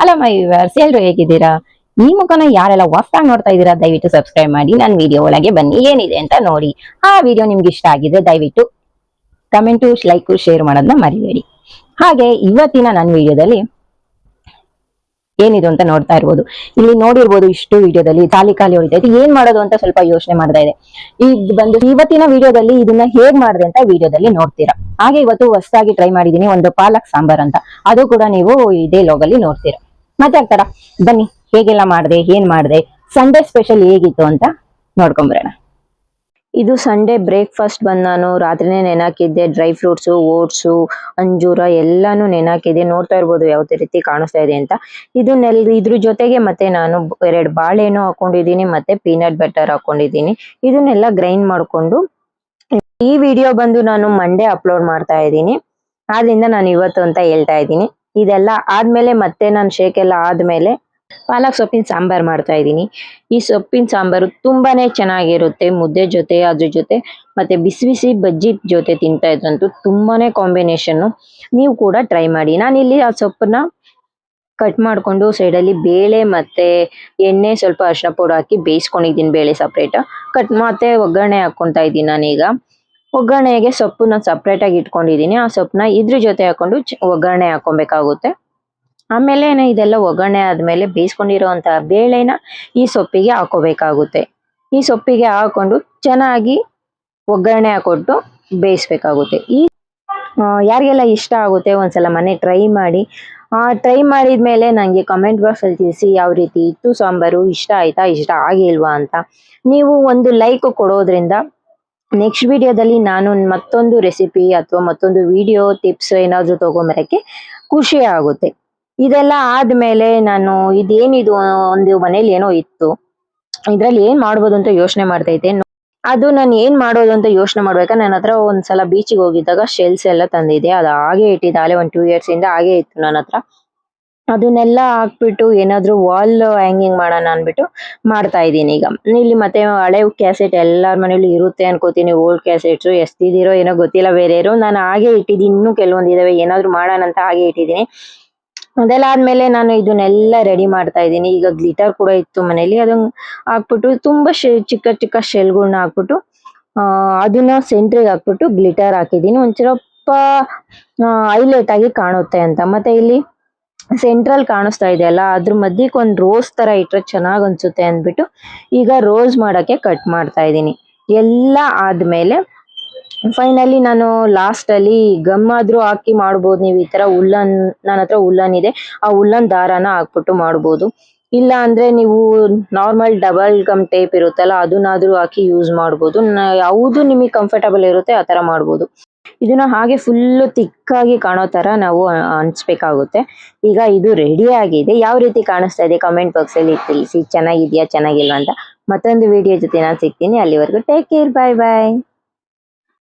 Hello my viewers ಎಲ್ರು ಹೇಗಿದ್ದೀರಾ? ಈ ಮುಖನ ಯಾರೆಲ್ಲ ಹೊಸ್ದಾಗಿ ನೋಡ್ತಾ ಇದ್ದೀರಾ, ದಯವಿಟ್ಟು ಸಬ್ಸ್ಕ್ರೈಬ್ ಮಾಡಿ. ನನ್ನ ವಿಡಿಯೋ ಒಳಗೆ ಬನ್ನಿ. ಏನಿದೆ ಅಂತ ನೋಡಿ. ಆ ವಿಡಿಯೋ ನಿಮ್ಗೆ ಇಷ್ಟ ಆಗಿದೆ ದಯವಿಟ್ಟು ಕಮೆಂಟು ಲೈಕು ಶೇರ್ ಮಾಡೋದನ್ನ ಮರಿಬೇಡಿ. ಹಾಗೆ ಇವತ್ತಿನ ನನ್ನ ವಿಡಿಯೋದಲ್ಲಿ ಏನಿದು ಅಂತ ನೋಡ್ತಾ ಇರ್ಬೋದು. ಇಲ್ಲಿ ನೋಡಿರ್ಬೋದು ಇಷ್ಟು ವಿಡಿಯೋದಲ್ಲಿ ಖಾಲಿ ಖಾಲಿ ಹೊಡಿತೈತೆ ಏನ್ ಮಾಡೋದು ಅಂತ ಸ್ವಲ್ಪ ಯೋಚನೆ ಮಾಡ್ತಾ ಇದೆ. ಈಗ ಬಂದು ಇವತ್ತಿನ ವಿಡಿಯೋದಲ್ಲಿ ಇದನ್ನ ಹೇಗ್ ಮಾಡಿದೆ ಅಂತ ವಿಡಿಯೋದಲ್ಲಿ ನೋಡ್ತೀರಾ. ಹಾಗೆ ಇವತ್ತು ಹೊಸದಾಗಿ ಟ್ರೈ ಮಾಡಿದೀನಿ ಒಂದು ಪಾಲಕ್ ಸಾಂಬಾರ್ ಅಂತ. ಅದು ಕೂಡ ನೀವು ಇದೇ ಲೋಗಲ್ಲಿ ನೋಡ್ತೀರಾ. ಮತ್ತೆ ಆಗ್ತಾರ ಬನ್ನಿ, ಹೇಗೆಲ್ಲ ಮಾಡಿದೆ, ಏನ್ ಮಾಡಿದೆ ಸಂಡೇ ಸ್ಪೆಷಲ್ ಹೇಗಿತ್ತು ಅಂತ ನೋಡ್ಕೊಂಬರೋಣ. ಇದು ಸಂಡೇ ಬ್ರೇಕ್ಫಾಸ್ಟ್ ಬಂದ್ ನಾನು, ರಾತ್ರಿನೇ ನೆನಾಕಿದ್ದೆ ಡ್ರೈ ಫ್ರೂಟ್ಸು ಓಟ್ಸು ಅಂಜೂರ ಎಲ್ಲಾನು ನೆನಾಕಿದ್ದೆ. ನೋಡ್ತಾ ಇರ್ಬೋದು ಯಾವ ರೀತಿ ಕಾಣಿಸ್ತಾ ಇದೆ ಅಂತ. ಇದನ್ನೆಲ್ಲ ಇದ್ರ ಜೊತೆಗೆ ಮತ್ತೆ ನಾನು ಎರಡು ಬಾಳೆಹಣ್ಣು ಹಾಕೊಂಡಿದ್ದೀನಿ, ಮತ್ತೆ ಪೀನಟ್ ಬಟರ್ ಹಾಕೊಂಡಿದ್ದೀನಿ. ಇದನ್ನೆಲ್ಲ ಗ್ರೈಂಡ್ ಮಾಡ್ಕೊಂಡು, ಈ ವಿಡಿಯೋ ಬಂದು ನಾನು ಮಂಡೇ ಅಪ್ಲೋಡ್ ಮಾಡ್ತಾ ಇದ್ದೀನಿ. ಆದ್ರಿಂದ ನಾನು ಇವತ್ತು ಅಂತ ಹೇಳ್ತಾ ಇದ್ದೀನಿ. ಇದೆಲ್ಲ ಆದ್ಮೇಲೆ ಮತ್ತೆ ನಾನು ಶೇಕ್ ಎಲ್ಲ ಆದ್ಮೇಲೆ ಪಾಲಕ್ ಸೊಪ್ಪಿನ ಸಾಂಬಾರ್ ಮಾಡ್ತಾ ಇದ್ದೀನಿ. ಈ ಸೊಪ್ಪಿನ ಸಾಂಬಾರು ತುಂಬಾನೇ ಚೆನ್ನಾಗಿರುತ್ತೆ ಮುದ್ದೆ ಜೊತೆ ಅದ್ರ ಜೊತೆ, ಮತ್ತೆ ಬಿಸಿ ಬಿಸಿ ಬಜ್ಜಿ ಜೊತೆ ತಿಂತಾ ಇದ್ರಂತೂ ತುಂಬಾನೇ ಕಾಂಬಿನೇಷನ್ ನೀವು ಕೂಡ ಟ್ರೈ ಮಾಡಿ. ನಾನಿಲ್ಲಿ ಆ ಸೊಪ್ಪನ್ನ ಕಟ್ ಮಾಡ್ಕೊಂಡು ಸೈಡಲ್ಲಿ ಬೇಳೆ ಮತ್ತೆ ಎಣ್ಣೆ ಸ್ವಲ್ಪ ಅರಿಶಿನ ಪೌಡರ್ ಹಾಕಿ ಬೇಯಿಸ್ಕೊಂಡಿದ್ದೀನಿ, ಬೇಳೆ ಸಪ್ರೇಟ್ ಕಟ್ ಮತ್ತೆ ಒಗ್ಗರಣೆ ಹಾಕೊಂತ ಇದ್ದೀನಿ ನಾನೀಗ. ಒಗ್ಗರಣೆಗೆ ಸೊಪ್ಪನ್ನ ಸಪ್ರೇಟ್ ಆಗಿ ಇಟ್ಕೊಂಡಿದ್ದೀನಿ. ಆ ಸೊಪ್ಪನ್ನ ಇದ್ರ ಜೊತೆ ಹಾಕೊಂಡು ಒಗ್ಗರಣೆ ಹಾಕೊಬೇಕಾಗುತ್ತೆ ಆಮೇಲೆ ಇದೆಲ್ಲ ಒಗ್ಗರಣೆ ಆದಮೇಲೆ ಬೇಯಿಸ್ಕೊಂಡಿರುವಂತಹ ಬೇಳೆನ ಈ ಸೊಪ್ಪಿಗೆ ಹಾಕೋಬೇಕಾಗುತ್ತೆ ಈ ಸೊಪ್ಪಿಗೆ ಹಾಕೊಂಡು ಚೆನ್ನಾಗಿ ಒಗ್ಗರಣೆ ಹಾಕೊಟ್ಟು ಬೇಯಿಸ್ಬೇಕಾಗುತ್ತೆ. ಈ ಯಾರಿಗೆಲ್ಲ ಇಷ್ಟ ಆಗುತ್ತೆ ಒಂದ್ಸಲ ಮನೆ ಟ್ರೈ ಮಾಡಿ. ಟ್ರೈ ಮಾಡಿದ್ಮೇಲೆ ನನಗೆ ಕಮೆಂಟ್ ಬಾಕ್ಸಲ್ಲಿ ತಿಳಿಸಿ ಯಾವ ರೀತಿ ಇತ್ತು ಸಾಂಬಾರು, ಇಷ್ಟ ಆಯ್ತಾ, ಇಷ್ಟ ಆಗಿಲ್ವಾ ಅಂತ. ನೀವು ಒಂದು ಲೈಕ್ ಕೊಡೋದ್ರಿಂದ ನೆಕ್ಸ್ಟ್ ವಿಡಿಯೋದಲ್ಲಿ ನಾನು ಮತ್ತೊಂದು ರೆಸಿಪಿ ಅಥವಾ ಮತ್ತೊಂದು ವಿಡಿಯೋ ಟಿಪ್ಸ್ ಏನಾದರೂ ತೊಗೊಂಬರೋಕ್ಕೆ ಖುಷಿ ಆಗುತ್ತೆ. ಇದೆಲ್ಲ ಆದಮೇಲೆ ನಾನು ಇದೇನಿದು ಒಂದು ಮನೇಲಿ ಏನೋ ಇತ್ತು, ಇದರಲ್ಲಿ ಏನು ಮಾಡ್ಬೋದು ಅಂತ ಯೋಚನೆ ಮಾಡ್ತೈತೆ ಅದು ನಾನು ಏನು ಮಾಡೋದು ಅಂತ ಯೋಚನೆ ಮಾಡ್ಬೇಕಾ ನನ್ನ ಹತ್ರ ಒಂದ್ಸಲ ಬೀಚಿಗೆ ಹೋಗಿದ್ದಾಗ ಶೆಲ್ಸ್ ಎಲ್ಲ ತಂದಿದ್ದೆ. ಅದು ಹಾಗೆ ಇಟ್ಟಿದ್ದೆ ಅಲ್ಲೇ ಒಂದು ಟೂ ಇಯರ್ಸಿಂದ ಹಾಗೆ ಇತ್ತು ನನ್ನ ಹತ್ರ. ಅದನ್ನೆಲ್ಲ ಹಾಕ್ಬಿಟ್ಟು ಏನಾದ್ರು ವಾಲ್ ಹ್ಯಾಂಗಿಂಗ್ ಮಾಡೋಣ ಅಂದ್ಬಿಟ್ಟು ಮಾಡ್ತಾ ಇದ್ದೀನಿ ಈಗ. ಇಲ್ಲಿ ಮತ್ತೆ ಹಳೆ ಕ್ಯಾಸೆಟ್ ಎಲ್ಲಾರ ಮನೇಲಿ ಇರುತ್ತೆ ಅನ್ಕೋತೀನಿ ಓಲ್ಡ್ ಕ್ಯಾಸೆಟ್ಸ್ ಎಷ್ಟಿದಿರೋ ಏನೋ ಗೊತ್ತಿಲ್ಲ, ಬೇರೆ ಇರೋ ನಾನು ಹಾಗೆ ಇಟ್ಟಿದ್ದೀನಿ, ಇನ್ನೂ ಕೆಲವೊಂದು ಇದಾವೆ, ಏನಾದ್ರು ಮಾಡೋಣ ಅಂತ ಹಾಗೆ ಇಟ್ಟಿದ್ದೀನಿ. ಅದೆಲ್ಲ ಆದ್ಮೇಲೆ ನಾನು ಇದನ್ನೆಲ್ಲ ರೆಡಿ ಮಾಡ್ತಾ ಇದ್ದೀನಿ. ಈಗ ಗ್ಲಿಟರ್ ಕೂಡ ಇತ್ತು ಮನೇಲಿ ಅದನ್ನ ಹಾಕ್ಬಿಟ್ಟು ತುಂಬಾ ಚಿಕ್ಕ ಚಿಕ್ಕ ಶೆಲ್ಗಳನ್ನ ಹಾಕ್ಬಿಟ್ಟು ಅದನ್ನ ಸೆಂಟ್ರಿಗೆ ಹಾಕ್ಬಿಟ್ಟು ಗ್ಲಿಟರ್ ಹಾಕಿದ್ದೀನಿ. ಸ್ವಲ್ಪ ಹೈಲೈಟ್ ಆಗಿ ಕಾಣುತ್ತೆ ಅಂತ. ಮತ್ತೆ ಇಲ್ಲಿ ಸೆಂಟ್ರಲ್ ಕಾಣಿಸ್ತಾ ಇದೆಯಲ್ಲ ಅದ್ರ ಮಧ್ಯಕ್ಕೆ ಒಂದು ರೋಸ್ ತರ ಇಟ್ಟರೆ ಚೆನ್ನಾಗಿ ಅನ್ಸುತ್ತೆ ಅಂದ್ಬಿಟ್ಟು ಈಗ ರೋಸ್ ಮಾಡಕ್ಕೆ ಕಟ್ ಮಾಡ್ತಾ ಇದ್ದೀನಿ. ಎಲ್ಲ ಆದ್ಮೇಲೆ ಫೈನಲಿ ನಾನು ಲಾಸ್ಟ್ ಅಲ್ಲಿ ಗಮ್ ಆದ್ರೂ ಹಾಕಿ ಮಾಡ್ಬೋದು, ನೀವು ಈ ತರ ಉಲ್ಲನ್ ನನ್ನ ಹತ್ರ ಉಲ್ಲನ್ ಇದೆ, ಆ ಉಲ್ಲನ್ ದಾರಾನ ಹಾಕ್ಬಿಟ್ಟು ಮಾಡ್ಬೋದು. ಇಲ್ಲ ಅಂದ್ರೆ ನೀವು ನಾರ್ಮಲ್ ಡಬಲ್ ಗಮ್ ಟೇಪ್ ಇರುತ್ತಲ್ಲ, ಅದನ್ನಾದ್ರೂ ಹಾಕಿ ಯೂಸ್ ಮಾಡಬಹುದು ಯಾವುದು ನಿಮಗೆ ಕಂಫರ್ಟಬಲ್ ಇರುತ್ತೆ ಆ ತರ ಮಾಡಬಹುದು ಇದನ್ನ ಹಾಗೆ ಫುಲ್ ತಿಕ್ಕಾಗಿ ಕಾಣೋ ತರ ನಾವು ಅನ್ಸ್ಬೇಕಾಗುತ್ತೆ ಈಗ ಇದು ರೆಡಿ ಆಗಿದೆ. ಯಾವ ರೀತಿ ಕಾಣಿಸ್ತಾ ಇದೆ ಕಮೆಂಟ್ ಬಾಕ್ಸ್ ಅಲ್ಲಿ ತಿಳಿಸಿ. ಚೆನ್ನಾಗಿದೆಯಾ, ಚೆನ್ನಾಗಿಲ್ವಾ ಅಂತ ಮತ್ತೊಂದು ವಿಡಿಯೋ ಜೊತೆ ನಾನು ಸಿಗ್ತೀನಿ. ಅಲ್ಲಿವರೆಗೂ ಟೇಕ್ ಕೇರ್ ಬಾಯ್ ಬಾಯ್